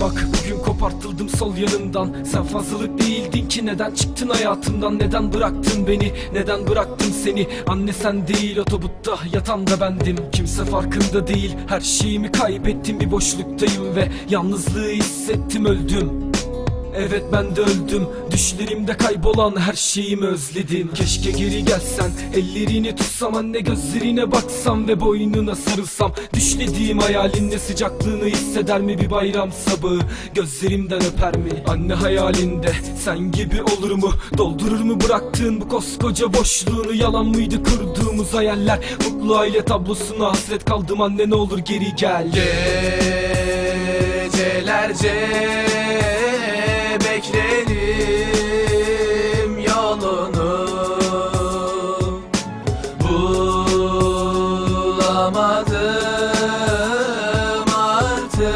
bak bugün kopartıldım sol yanımdan. Sen fazlalık değildin ki neden çıktın hayatımdan? Neden bıraktın beni? Neden bıraktım seni? Anne sen değil otobutta yatan da bendim. Kimse farkında değil her şeyimi kaybettim. Bir boşluktayım ve yalnızlığı hissettim öldüm Evet ben de öldüm Düşlerimde kaybolan her şeyimi özledim. Keşke geri gelsen. Ellerini tutsam anne gözlerine baksam Ve boynuna sarılsam. Düşlediğim hayalinle sıcaklığını hisseder mi? Bir bayram sabahı Gözlerimden öper mi? Anne hayalinde sen gibi olur mu? Doldurur mu bıraktığın bu koskoca boşluğunu? Yalan mıydı kurduğumuz hayaller? Mutlu aile tablosuna hasret kaldım. Anne ne olur geri gel. Gecelerce Bulamadım artık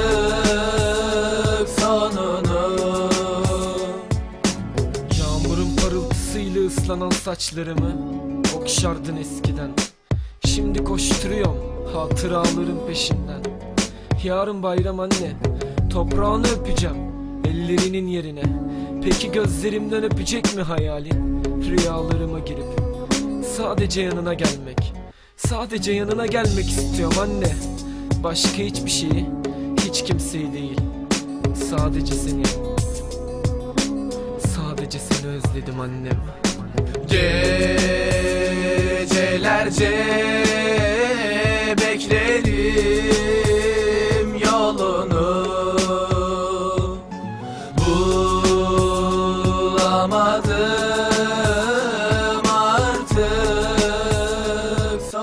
sonunu. Yağmurun parıltısıyla ıslanan saçlarımı Okşardın eskiden. Şimdi koşturuyorum hatıraların peşinden. Yarın bayram anne Toprağını öpeceğim Ellerinin yerine. Peki gözlerimden öpecek mi hayalin Rüyalarıma girip Sadece yanına gelmek. Sadece yanına gelmek istiyorum anne. Başka hiçbir şeyi Hiç kimseyi değil. Sadece seni. Sadece seni özledim annem. Gecelerce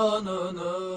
canını